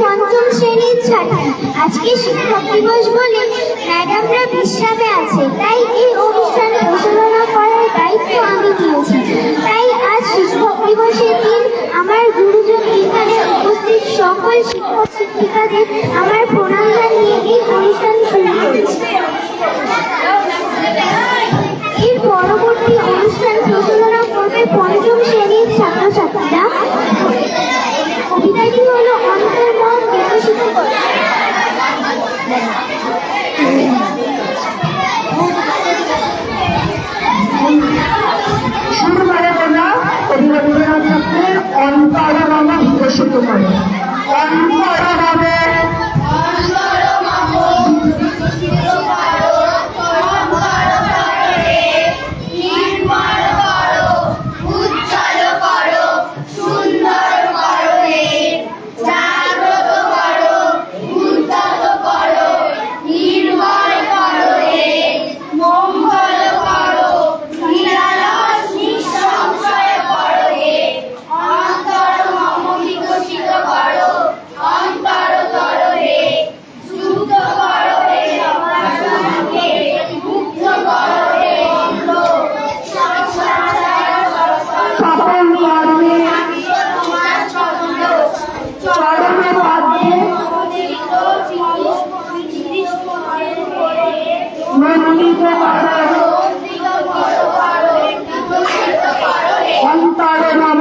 পঞ্চম শ্রেণির ছাত্রী। আজকে শিক্ষক দিবস বলে ম্যাডামরা বিশ্রামে আছে। তাই এই অনুষ্ঠান পরিচালনা করার দায়িত্ব আমি নিয়েছি তাই আজ শিক্ষক দিবসের দিন আমার গুরুজন এখানে উপস্থিত সকল শিক্ষক শিক্ষিকাদের আমার প্রণাম জানিয়ে এই অনুষ্ঠান শুরু করেছি। তোমার। অন্তর নম